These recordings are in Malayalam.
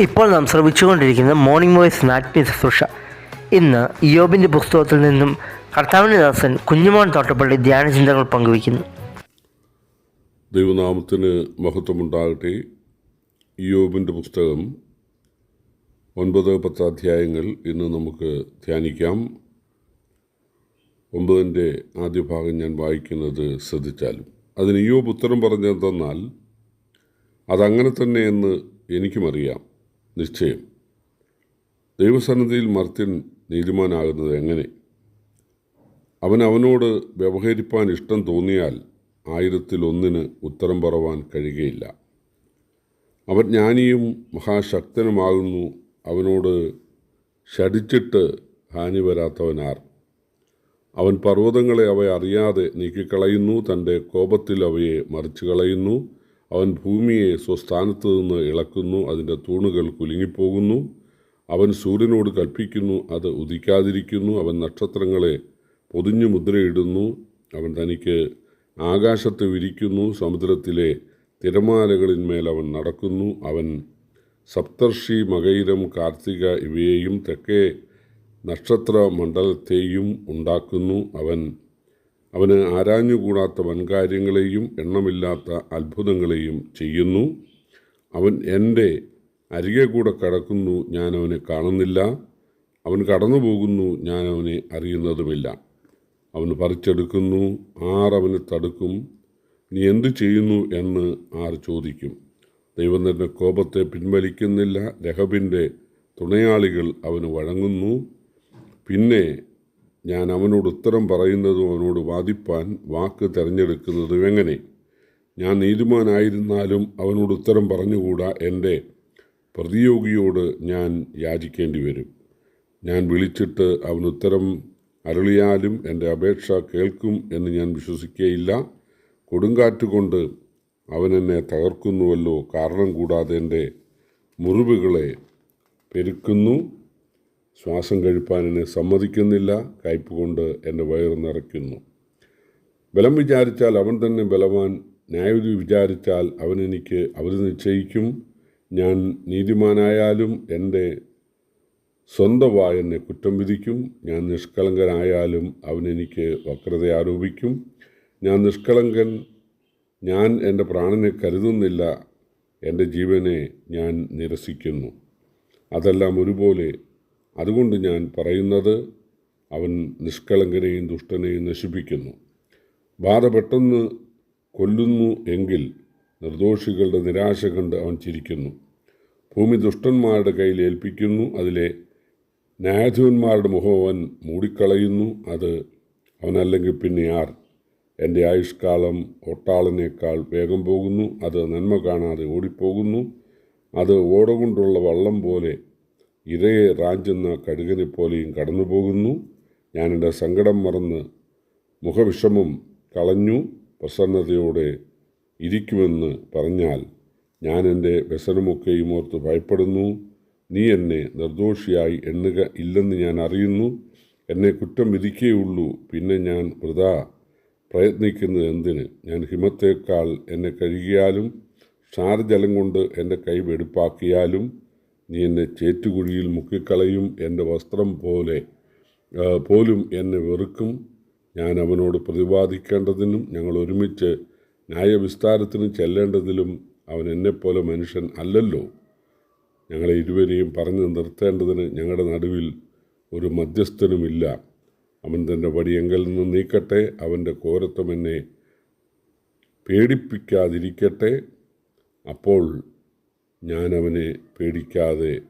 ഇപ്പോൾ നാം ശ്രവിച്ചുകൊണ്ടിരിക്കുന്ന മോർണിംഗ് വോയിസ് നാട്ടിൻ ശുശ്രൂഷ ഇന്ന് യോബിന്റെ പുസ്തകത്തിൽ നിന്നും കർത്താവിന്റെ ദാസൻ കുഞ്ഞുമോൻ തോട്ടപ്പള്ളി ധ്യാനചിന്തകൾ പങ്കുവയ്ക്കുന്നു. ദൈവനാമത്തിന് മഹത്വമുണ്ടാകട്ടെ. യോബിന്റെ പുസ്തകം ഒൻപത് പത്ത് അധ്യായങ്ങൾ ഇന്ന് നമുക്ക് ധ്യാനിക്കാം. ഒമ്പതിന്റെ ആദ്യ ഭാഗം ഞാൻ വായിക്കുന്നത് ശ്രദ്ധിച്ചാലും. അതിന് യോബ് ഉത്തരം പറഞ്ഞതെന്നാൽ അതങ്ങനെ തന്നെ എന്ന് എനിക്കുമറിയാം നിശ്ചയം. ദൈവസന്നിധിയിൽ മർത്യൻ നീതിമാനാകുന്നത് എങ്ങനെ? അവൻ അവനോട് വ്യവഹരിപ്പാൻ ഇഷ്ടം തോന്നിയാൽ ആയിരത്തിൽ ഒന്നിന് ഉത്തരം പറവാൻ കഴിയുകയില്ല. അവൻ ജ്ഞാനിയും മഹാശക്തനുമാകുന്നു. അവനോട് ശടിച്ചിട്ട് ഹാനി വരാത്തവനാർ. അവൻ പർവതങ്ങളെ അവയെ അറിയാതെ നീക്കിക്കളയുന്നു. തന്റെ കോപത്തിൽ അവയെ മറിച്ചു കളയുന്നു അവൻ ഭൂമിയെ സ്വസ്ഥാനത്ത് നിന്ന് ഇളക്കുന്നു അതിന്റെ തൂണുകൾ കുലുങ്ങിപ്പോകുന്നു. അവൻ സൂര്യനോട് കൽപ്പിക്കുന്നു അത് ഉദിക്കാതിരിക്കുന്നു. അവൻ നക്ഷത്രങ്ങളെ പൊതിഞ്ഞു മുദ്രയിടുന്നു. അവൻ തനിക്ക് ആകാശത്ത് വിരിക്കുന്നു. സമുദ്രത്തിലെ തിരമാലകളിന്മേൽ അവൻ നടക്കുന്നു. അവൻ സപ്തർഷി മകൈരം കാർത്തിക ഇവയെയും തെക്കേ നക്ഷത്ര മണ്ഡലത്തെയും ഉണ്ടാക്കുന്നു. അവൻ അവന് ആരാഞ്ഞുകൂടാത്ത വൻകാര്യങ്ങളെയും എണ്ണമില്ലാത്ത അത്ഭുതങ്ങളെയും ചെയ്യുന്നു. അവൻ എന്റെ അരികെ കൂടെ കടക്കുന്നു ഞാൻ അവനെ കാണുന്നില്ല. അവൻ കടന്നു പോകുന്നു ഞാൻ അവനെ അറിയുന്നതുമില്ല. അവൻ പറിച്ചെടുക്കുന്നു ആർ അവനെ തടുക്കും. നീ എന്ത് ചെയ്യുന്നു എന്ന് ആർ ചോദിക്കും. ദൈവം തന്റെ കോപത്തെ പിൻവലിക്കുന്നില്ല രഹബിന്റെ തുണയാളികൾ അവന് വഴങ്ങുന്നു. പിന്നെ ഞാൻ അവനോട് ഉത്തരം പറയുന്നതും അവനോട് വാദിപ്പാൻ വാക്ക് തിരഞ്ഞെടുക്കുന്നതും എങ്ങനെ? ഞാൻ നീതിമാനായിരുന്നാലും അവനോട് ഉത്തരം പറഞ്ഞുകൂടാ എന്റെ പ്രതിയോഗിയോട് ഞാൻ യാചിക്കേണ്ടി വരും. ഞാൻ വിളിച്ചിട്ട് അവൻ ഉത്തരം അരുളിയാലും എന്റെ അപേക്ഷ കേൾക്കും എന്ന് ഞാൻ വിശ്വസിക്കുകയില്ല കൊടുങ്കാറ്റ് കൊണ്ട് അവൻ എന്നെ തകർക്കുന്നുവല്ലോ. കാരണം കൂടാതെ എന്റെ മുറിവുകളെ പെരുക്കുന്നു. ശ്വാസം കഴിപ്പാൻ എന്നെ സമ്മതിക്കുന്നില്ല കയ്പ് കൊണ്ട് എന്റെ വയറ് നിറയ്ക്കുന്നു. ബലം വിചാരിച്ചാൽ അവൻ തന്നെ ബലവാൻ ന്യായവിധി വിചാരിച്ചാൽ അവൻ എനിക്ക് അവർ നിശ്ചയിക്കും. ഞാൻ നീതിമാനായാലും എന്റെ സ്വന്തം വായനെ കുറ്റം വിധിക്കും. ഞാൻ നിഷ്കളങ്കനായാലും അവനെനിക്ക് വക്രത ആരോപിക്കും. ഞാൻ നിഷ്കളങ്കൻ ഞാൻ എന്റെ പ്രാണനെ കരുതുന്നില്ല എന്റെ ജീവനെ ഞാൻ നിരസിക്കുന്നു. അതെല്ലാം ഒരുപോലെ അതുകൊണ്ട് ഞാൻ പറയുന്നത് അവൻ നിഷ്കളങ്കനെയും ദുഷ്ടനെയും നശിപ്പിക്കുന്നു. ബാധ പെട്ടെന്ന് കൊല്ലുന്നു എങ്കിൽ നിർദോഷികളുടെ നിരാശ കണ്ട് അവൻ ചിരിക്കുന്നു. ഭൂമി ദുഷ്ടന്മാരുടെ കയ്യിൽ ഏൽപ്പിക്കുന്നു. അതിലെ ന്യായാധിപന്മാരുടെ മുഖം അവൻ മൂടിക്കളയുന്നു. അത് അവനല്ലെങ്കിൽ പിന്നെ ആർ? എന്റെ ആയുഷ്കാലം ഒട്ടാളിനേക്കാൾ വേഗം പോകുന്നു. അത് നന്മ കാണാതെ ഓടിപ്പോകുന്നു. അത് ഓടകൊണ്ടുള്ള വള്ളം പോലെ ഇരയെ റാഞ്ചുന്ന കടുകനെ പോലെയും കടന്നു പോകുന്നു ഞാൻ എന്റെ സങ്കടം മറന്ന് മുഖവിഷമം കളഞ്ഞു പ്രസന്നതയോടെ ഇരിക്കുമെന്ന് പറഞ്ഞാൽ ഞാൻ എന്റെ വ്യസനമൊക്കെയും ഓർത്ത് ഭയപ്പെടുന്നു. നീ എന്നെ നിർദോഷിയായി എണ്ണുക ഇല്ലെന്ന് ഞാൻ അറിയുന്നു. എന്നെ കുറ്റം വിധിക്കേയുള്ളൂ. പിന്നെ ഞാൻ വൃതാ പ്രയത്നിക്കുന്നത് എന്തിന്? ഞാൻ ഹിമത്തേക്കാൾ എന്നെ കഴുകിയാലും ക്ഷാരജലം കൊണ്ട് എന്റെ കൈ വെടുപ്പാക്കിയാലും നീ എന്നെ ചേറ്റുകുഴിയിൽ മുക്കിക്കളയും എന്റെ വസ്ത്രം പോലെ. പോലും എന്നെ വെറുക്കും. ഞാൻ അവനോട് പ്രതിപാദിക്കേണ്ടതിനും ഞങ്ങൾ ഒരുമിച്ച് ന്യായവിസ്താരത്തിന് ചെല്ലേണ്ടതിലും അവൻ എന്നെപ്പോലെ മനുഷ്യൻ അല്ലല്ലോ. ഞങ്ങളെ ഇരുവരെയും പറഞ്ഞു നിർത്തേണ്ടതിന് ഞങ്ങളുടെ നടുവിൽ ഒരു മധ്യസ്ഥനുമില്ല അവൻ തന്റെ വടിയെങ്കിൽ നിന്ന് നീക്കട്ടെ. അവന്റെ കോരത്വം എന്നെ പേടിപ്പിക്കാതിരിക്കട്ടെ. അപ്പോൾ ഞാൻ അവനെ പേടിക്കാതെ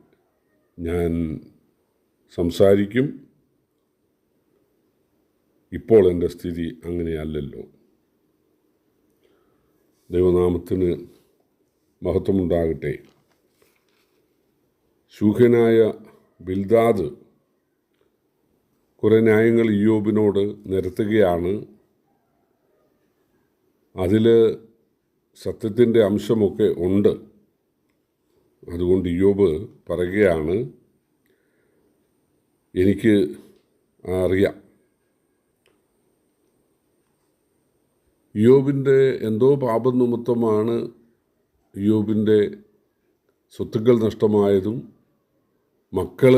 ഞാൻ സംസാരിക്കും. ഇപ്പോൾ എന്റെ സ്ഥിതി അങ്ങനെയല്ലല്ലോ. ദൈവനാമത്തിന് മഹത്വമുണ്ടാകട്ടെ. ശൂഹനായ ബിൽദാദ് കുറേ ന്യായങ്ങൾ ഇയോബിനോട് നിരത്തുകയാണ്. അതിൽ സത്യത്തിന്റെ അംശമൊക്കെ ഉണ്ട്. അതുകൊണ്ട് യോബ് പറയുകയാണ് എനിക്ക് അറിയാം. യോബിന്റെ എന്തോ പാപം നിമിത്തമാണ് യോബിന്റെ സ്വത്തുക്കൾ നഷ്ടമായതും മക്കൾ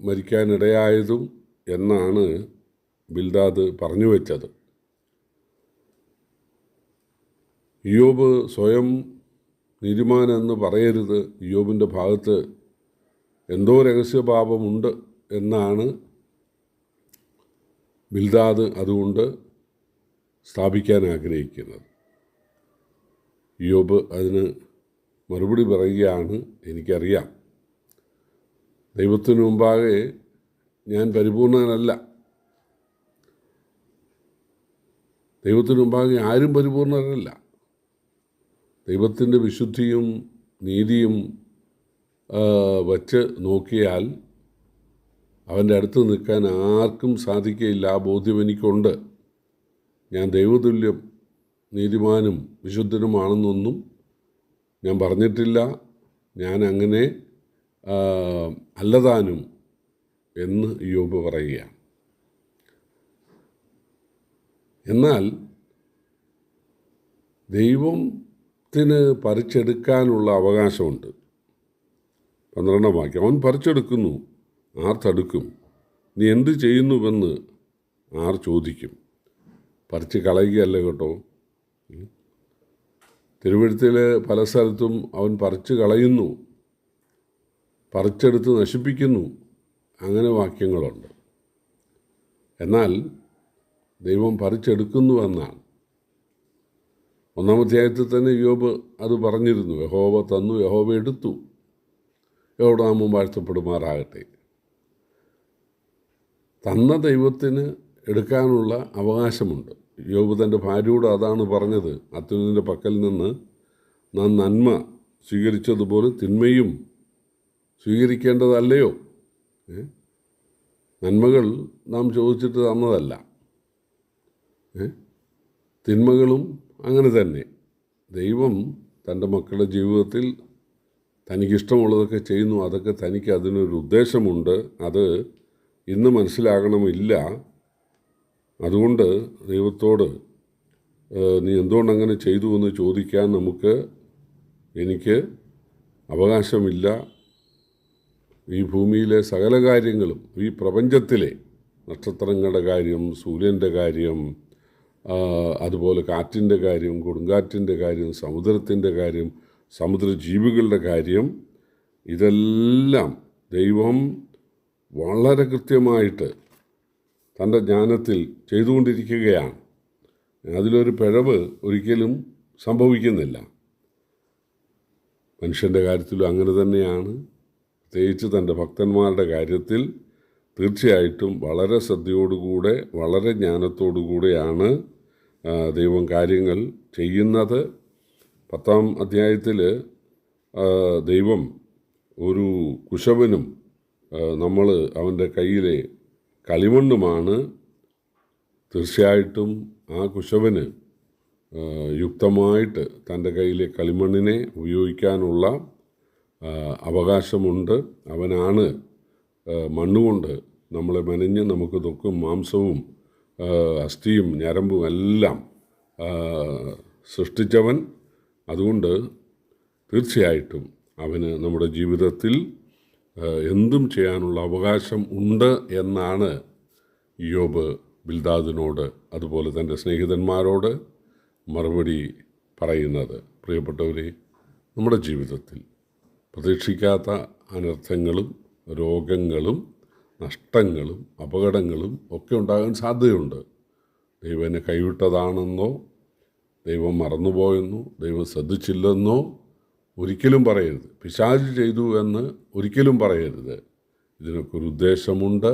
മരിക്കാനിടയായതും എന്നാണ് ബിൽദാദ് പറഞ്ഞു വെച്ചത് യോബ് സ്വയം നീതിമാനെന്ന് പറയരുത് യോബിന്റെ ഭാഗത്ത്. എന്തോ രഹസ്യഭാവമുണ്ട് എന്നാണ് ബിൽദാദ് അതുകൊണ്ട് സ്ഥാപിക്കാൻ ആഗ്രഹിക്കുന്നത്. യോബ് അതിന് മറുപടി പറയുകയാണ് എനിക്കറിയാം. ദൈവത്തിനു മുമ്പാകെ ഞാൻ പരിപൂർണനല്ല. ദൈവത്തിനു മുമ്പാകെ ആരും പരിപൂർണരല്ല. ദൈവത്തിന്റെ വിശുദ്ധിയും നീതിയും വച്ച് നോക്കിയാൽ അവന്റെ അടുത്ത് നിൽക്കാൻ ആർക്കും സാധിക്കയില്ല. ആ ബോധ്യം എനിക്കുണ്ട്. ഞാൻ ദൈവതുല്യം നീതിമാനും വിശുദ്ധനുമാണെന്നൊന്നും ഞാൻ പറഞ്ഞിട്ടില്ല. ഞാൻ അങ്ങനെ അല്ലതാനും എന്ന് യോബ് പറയുകയാണ്. എന്നാൽ ദൈവത്തിന് പറിച്ചെടുക്കാനുള്ള അവകാശമുണ്ട്. പന്ത്രണ്ടാം വാക്യം. അവൻ പറിച്ചെടുക്കുന്നു. ആർ തടുക്കും. നീ എന്ത് ചെയ്യുന്നുവെന്ന് ആർ ചോദിക്കും. പറിച്ച് കളയുകയല്ലേ കേട്ടോ? തിരുവഴുത്തിൽ പല സ്ഥലത്തും അവൻ പറിച്ച് കളയുന്നു. പറിച്ചെടുത്ത് നശിപ്പിക്കുന്നു. അങ്ങനെ വാക്യങ്ങളുണ്ട്. എന്നാൽ ദൈവം പറിച്ചെടുക്കുന്നു എന്നാണ്. ഒന്നാം അധ്യായത്തിൽ തന്നെ യോബ് അത് പറഞ്ഞിരുന്നു യഹോവ തന്നു യഹോവ എടുത്തു. യഹോടാമം വാഴ്ത്തപ്പെടുമാറാകട്ടെ. തന്ന ദൈവത്തിന് എടുക്കാനുള്ള അവകാശമുണ്ട്. യോബ് തന്റെ ഭാര്യയോട് അതാണ് പറഞ്ഞത് അത്യുന്നതിന്റെ പക്കൽ നിന്ന് നാം നന്മ സ്വീകരിച്ചതുപോലെ തിന്മയും സ്വീകരിക്കേണ്ടതല്ലയോ? നന്മകൾ നാം ചോദിച്ചിട്ട് തന്നതല്ല? തിന്മകളും അങ്ങനെ തന്നെ. ദൈവം തന്റെ മക്കളുടെ ജീവിതത്തിൽ തനിക്കിഷ്ടമുള്ളതൊക്കെ ചെയ്യുന്നു. അതൊക്കെ തനിക്ക് അതിനൊരു ഉദ്ദേശമുണ്ട്. അത് ഇന്ന് മനസ്സിലാകണമില്ല. അതുകൊണ്ട് ദൈവത്തോട് നീ എന്തുകൊണ്ട് അങ്ങനെ ചെയ്തു എന്ന് ചോദിക്കാൻ നമുക്ക് എനിക്ക് അവകാശമില്ല. ഈ ഭൂമിയിലെ സകല കാര്യങ്ങളും ഈ പ്രപഞ്ചത്തിലെ നക്ഷത്രങ്ങളുടെ കാര്യം സൂര്യന്റെ കാര്യം അതുപോലെ കാറ്റിന്റെ കാര്യം കൊടുങ്കാറ്റിന്റെ കാര്യം സമുദ്രത്തിന്റെ കാര്യം സമുദ്രജീവികളുടെ കാര്യം ഇതെല്ലാം ദൈവം വളരെ കൃത്യമായിട്ട് തന്റെ ജ്ഞാനത്തിൽ ചെയ്തുകൊണ്ടിരിക്കുകയാണ്. അതിലൊരു പിഴവ് ഒരിക്കലും സംഭവിക്കുന്നില്ല. മനുഷ്യന്റെ കാര്യത്തിലും അങ്ങനെ തന്നെയാണ്. പ്രത്യേകിച്ച് തന്റെ ഭക്തന്മാരുടെ കാര്യത്തിൽ തീർച്ചയായിട്ടും വളരെ ശ്രദ്ധയോടുകൂടെ വളരെ ജ്ഞാനത്തോടുകൂടെയാണ് ദൈവം കാര്യങ്ങൾ ചെയ്യുന്നത്. പത്താം അധ്യായത്തിൽ ദൈവം ഒരു കുശവനും നമ്മൾ അവന്റെ കയ്യിലെ കളിമണ്ണുമാണ്. തീർച്ചയായിട്ടും ആ കുശവന് യുക്തമായിട്ട് തന്റെ കയ്യിലെ കളിമണ്ണിനെ ഉപയോഗിക്കാനുള്ള അവകാശമുണ്ട്. അവനാണ് മണ്ണുകൊണ്ട് നമ്മളെ മെനഞ്ഞ് നമുക്ക് തൊക്കും മാംസവും അസ്ഥിയും ഞരമ്പും എല്ലാം സൃഷ്ടിച്ചവൻ. അതുകൊണ്ട് തീർച്ചയായിട്ടും അവന് നമ്മുടെ ജീവിതത്തിൽ എന്തും ചെയ്യാനുള്ള അവകാശം ഉണ്ട് എന്നാണ് യോബ് ബിൽദാദിനോട് അതുപോലെ തന്റെ സ്നേഹിതന്മാരോട് മറുപടി പറയുന്നത്. പ്രിയപ്പെട്ടവരെ നമ്മുടെ ജീവിതത്തിൽ പ്രതീക്ഷിക്കാത്ത അനർത്ഥങ്ങളും രോഗങ്ങളും നഷ്ടങ്ങളും അപകടങ്ങളും ഒക്കെ ഉണ്ടാകാൻ സാധ്യതയുണ്ട്. ദൈവനെ കൈവിട്ടതാണെന്നോ ദൈവം മറന്നുപോയെന്നോ ദൈവം ശ്രദ്ധിച്ചില്ലെന്നോ ഒരിക്കലും പറയരുത്. പിശാജ് ചെയ്തു എന്ന് ഒരിക്കലും പറയരുത്. ഇതിനൊക്കെ ഒരു ഉദ്ദേശമുണ്ട്.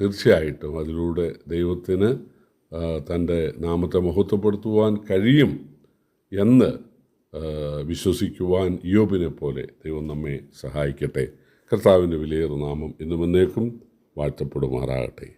തീർച്ചയായിട്ടും അതിലൂടെ ദൈവത്തിന് തന്റെ നാമത്തെ മഹത്വപ്പെടുത്തുവാൻ കഴിയും എന്ന് വിശ്വസിക്കുവാൻ യോബിനെ പോലെ ദൈവം നമ്മെ സഹായിക്കട്ടെ. കർത്താവിന്റെ വിലയേറെ നാമം ഇന്നും എന്നേക്കും വാഴ്ത്തപ്പെടുമാറാകട്ടെ.